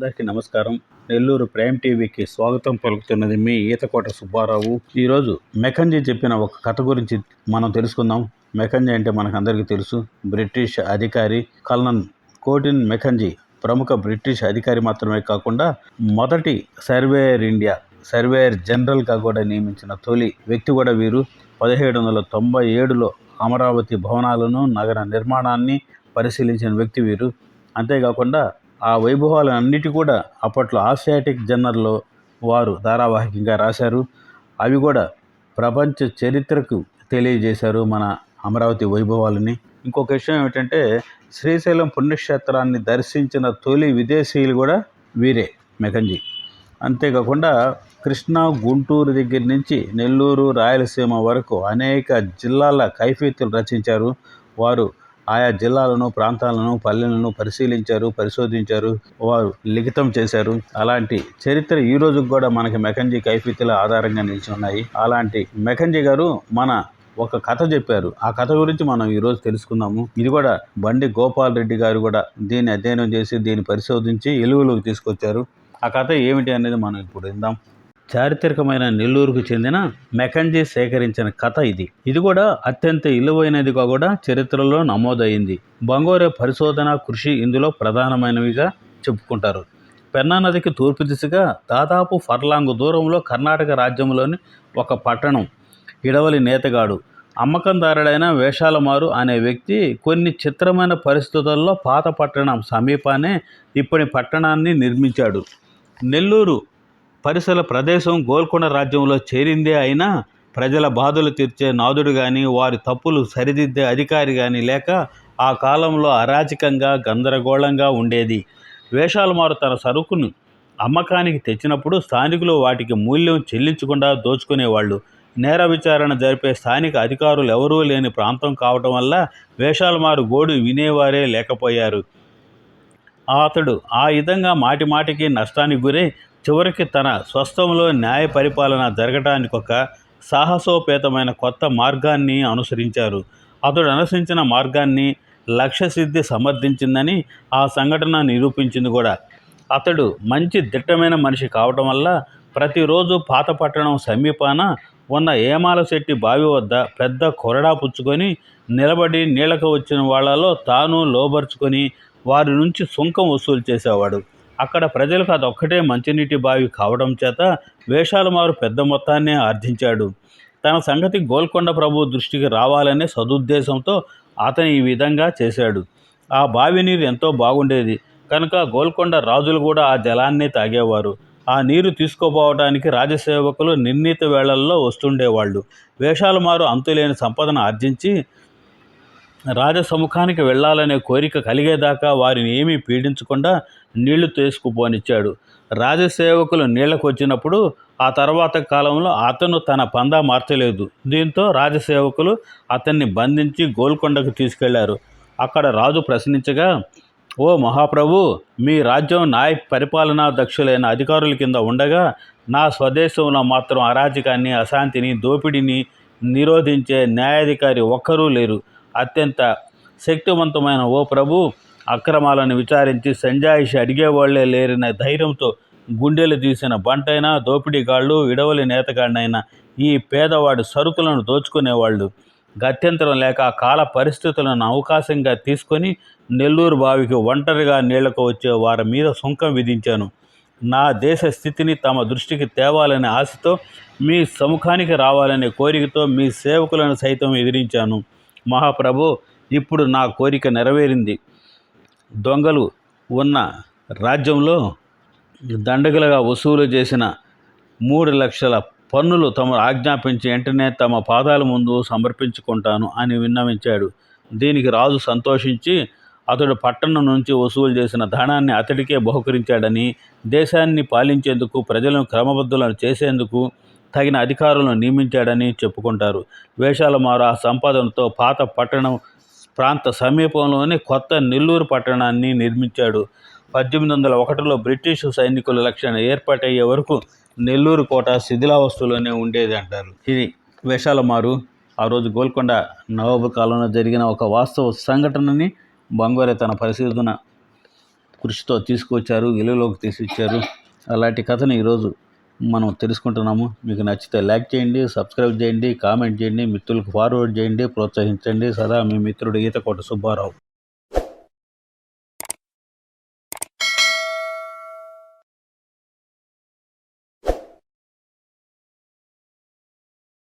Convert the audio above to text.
అందరికీ నమస్కారం. నెల్లూరు ప్రైమ్ టీవీకి స్వాగతం పలుకుతున్నది మీ ఈతకోట సుబ్బారావు. ఈరోజు మెకంజీ చెప్పిన ఒక కథ గురించి మనం తెలుసుకుందాం. మెకంజీ అంటే మనకు అందరికీ తెలుసు. బ్రిటిష్ అధికారి కల్నన్ కోటిన్ మెకంజీ ప్రముఖ బ్రిటిష్ అధికారి మాత్రమే కాకుండా మొదటి సర్వేయర్ ఇండియా సర్వేయర్ జనరల్గా కూడా నియమించిన తొలి వ్యక్తి కూడా వీరు. పదిహేడు వందల తొంభై ఏడులో అమరావతి భవనాలను నగర నిర్మాణాన్ని పరిశీలించిన వ్యక్తి వీరు. అంతేకాకుండా ఆ వైభవాలన్నిటి కూడా అప్పట్లో ఆసియాటిక్ జర్నల్లో వారు ధారావాహికంగా రాశారు. అవి కూడా ప్రపంచ చరిత్రకు తెలియజేశారు మన అమరావతి వైభవాలని. ఇంకొక విషయం ఏమిటంటే శ్రీశైలం పుణ్యక్షేత్రాన్ని దర్శించిన తొలి విదేశీయులు కూడా వీరే మెకంజీ. అంతేకాకుండా కృష్ణా గుంటూరు దగ్గర నుంచి నెల్లూరు రాయలసీమ వరకు అనేక జిల్లాల కైఫీతులు రచించారు. వారు ఆయా జిల్లాలను ప్రాంతాలను పల్లెలను పరిశీలించారు పరిశోధించారు వారు లిఖితం చేశారు. అలాంటి చరిత్ర ఈ రోజుకు కూడా మనకి మెకంజీ కైఫీతుల ఆధారంగా నిలిచి ఉన్నాయి. అలాంటి మెకంజీ గారు మన ఒక కథ చెప్పారు. ఆ కథ గురించి మనం ఈరోజు తెలుసుకుందాము. ఇది కూడా బండి గోపాల్ రెడ్డి గారు కూడా దీన్ని అధ్యయనం చేసి దీన్ని పరిశోధించి ఎలుగులోకి తీసుకొచ్చారు. ఆ కథ ఏమిటి అనేది మనం ఇప్పుడు విందాం. చారిత్రకమైన నెల్లూరుకు చెందిన మెకంజీ సేకరించిన కథ ఇది. ఇది కూడా అత్యంత ఇలువైనదిగా కూడా చరిత్రలో నమోదైంది. బంగోరే పరిశోధన కృషి ఇందులో ప్రధానమైనవిగా చెప్పుకుంటారు. పెన్నా నదికి తూర్పు దిశగా దాదాపు ఫర్లాంగ్ దూరంలో కర్ణాటక రాజ్యంలోని ఒక పట్టణం ఇడవలి నేతగాడు అమ్మకందారుడైన వేషాలమారు అనే వ్యక్తి కొన్ని చిత్రమైన పరిస్థితుల్లో పాత పట్టణం సమీపానే ఇప్పటి పట్టణాన్ని నిర్మించాడు. నెల్లూరు పరిసర ప్రదేశం గోల్కొండ రాజ్యంలో చేరిందే అయినా ప్రజల బాధలు తీర్చే నాదుడు కానీ వారి తప్పులు సరిదిద్దే అధికారి కానీ లేక ఆ కాలంలో అరాచకంగా గందరగోళంగా ఉండేది. వేషాలమారు తన సరుకును అమ్మకానికి తెచ్చినప్పుడు స్థానికులు వాటికి మూల్యం చెల్లించకుండా దోచుకునేవాళ్ళు. నేర విచారణ జరిపే స్థానిక అధికారులు ఎవరూ లేని ప్రాంతం కావటం వల్ల వేషాలమారు గోడు వినేవారే లేకపోయారు. అతడు ఆ విధంగా మాటి మాటికి నష్టానికి గురై చివరికి తన స్వస్థంలో న్యాయ పరిపాలన జరగటానికి ఒక సాహసోపేతమైన కొత్త మార్గాన్ని అనుసరించారు. అతడు అనుసరించిన మార్గాన్ని లక్ష్యసిద్ధి సమర్థించిందని ఆ సంఘటన నిరూపించింది కూడా. అతడు మంచి దిట్టమైన మనిషి కావటం వల్ల ప్రతిరోజు పాత పట్టణం సమీపాన ఉన్న ఏమాల శెట్టి బావి వద్ద పెద్ద కొరడా పుచ్చుకొని నిలబడి నీళ్ళకు వచ్చిన వాళ్ళలో తాను లోబరుచుకొని వారి నుంచి సుంకం వసూలు చేసేవాడు. అక్కడ ప్రజలకు అదొక్కటే మంచినీటి బావి కావడం చేత వేషాలు మారు పెద్ద మొత్తాన్నే ఆర్జించాడు. తన సంగతి గోల్కొండ ప్రభు దృష్టికి రావాలనే సదుద్దేశంతో అతను ఈ విధంగా చేశాడు. ఆ బావి నీరు ఎంతో బాగుండేది. కనుక గోల్కొండ రాజులు కూడా ఆ జలాన్ని తాగేవారు. ఆ నీరు తీసుకోపోవడానికి రాజసేవకులు నిర్ణీత వేళల్లో వస్తుండేవాళ్ళు. వేషాలు మారు అంతులేని సంపదను ఆర్జించి రాజసముఖానికి వెళ్ళాలనే కోరిక కలిగేదాకా వారిని ఏమీ పీడించకుండా నీళ్ళు తీసుకుపోనిచ్చాడు. రాజసేవకులు నీళ్ళకు వచ్చినప్పుడు ఆ తర్వాత కాలంలో అతను తన పందా మార్చలేదు. దీంతో రాజసేవకులు అతన్ని బంధించి గోల్కొండకు తీసుకెళ్ళారు. అక్కడ రాజు ప్రశ్నించగా ఓ మహాప్రభు మీ రాజ్యం న్యాయ పరిపాలనా దక్షులైన అధికారుల కింద ఉండగా నా స్వదేశంలో మాత్రం అరాజకాన్ని అశాంతిని దోపిడీని నిరోధించే న్యాయాధికారి ఒక్కరూ లేరు. అత్యంత శక్తివంతమైన ఓ ప్రభు అక్రమాలను విచారించి సంజాయిషి అడిగేవాళ్ళే లేరిన ధైర్యంతో గుండెలు తీసిన బంటైనా దోపిడీగాళ్ళు ఇడవలి నేతగాడినైనా ఈ పేదవాడి సరుకులను దోచుకునేవాళ్ళు. గత్యంతరం లేక కాల పరిస్థితులను అవకాశంగా తీసుకొని నెల్లూరు బావికి ఒంటరిగా నీళ్ళకు వచ్చే వారి మీద సుంకం విధించాను. నా దేశ స్థితిని తమ దృష్టికి తేవాలనే ఆశతో మీ సముఖానికి రావాలనే కోరికతో మీ సేవకులను సైతం ఎదిరించాను. మహాప్రభు ఇప్పుడు నా కోరిక నెరవేరింది. దొంగలు ఉన్న రాజ్యంలో దండగలుగా వసూలు చేసిన మూడు లక్షల పన్నులు తమ ఆజ్ఞాపించి వెంటనే తమ పాదాల ముందు సమర్పించుకుంటాను అని విన్నవించాడు. దీనికి రాజు సంతోషించి అతడు పట్టణం నుంచి వసూలు చేసిన ధనాన్ని అతడికే బహుకరించాడని దేశాన్ని పాలించేందుకు ప్రజలను క్రమబద్ధులను చేసేందుకు తగిన అధికారులను నియమించాడని చెప్పుకుంటారు. వేషాల మారు ఆ సంపాదనతో పాత పట్టణం ప్రాంత సమీపంలోనే కొత్త నెల్లూరు పట్టణాన్ని నిర్మించాడు. పద్దెనిమిది వందల ఒకటిలో బ్రిటిష్ సైనికుల లక్ష్యం ఏర్పాటయ్యే వరకు నెల్లూరు కోట శిథిలావస్థలోనే ఉండేది అంటారు ఇది వేషాల మారు ఆ రోజు గోల్కొండ నవాబు కాలంలో జరిగిన ఒక వాస్తవ సంఘటనని బంగోరే తన పరిశోధన కృషితో తీసుకొచ్చారు వెలుగులోకి తీసుకొచ్చారు అలాంటి కథను ఈరోజు మనం తెలుసుకుంటున్నాము. మీకు నచ్చితే లైక్ చేయండి సబ్స్క్రైబ్ చేయండి కామెంట్ చేయండి మిత్రులకు ఫార్వర్డ్ చేయండి ప్రోత్సహించండి. సదా మీ మిత్రుడు ఈతకోట సుబ్బారావు.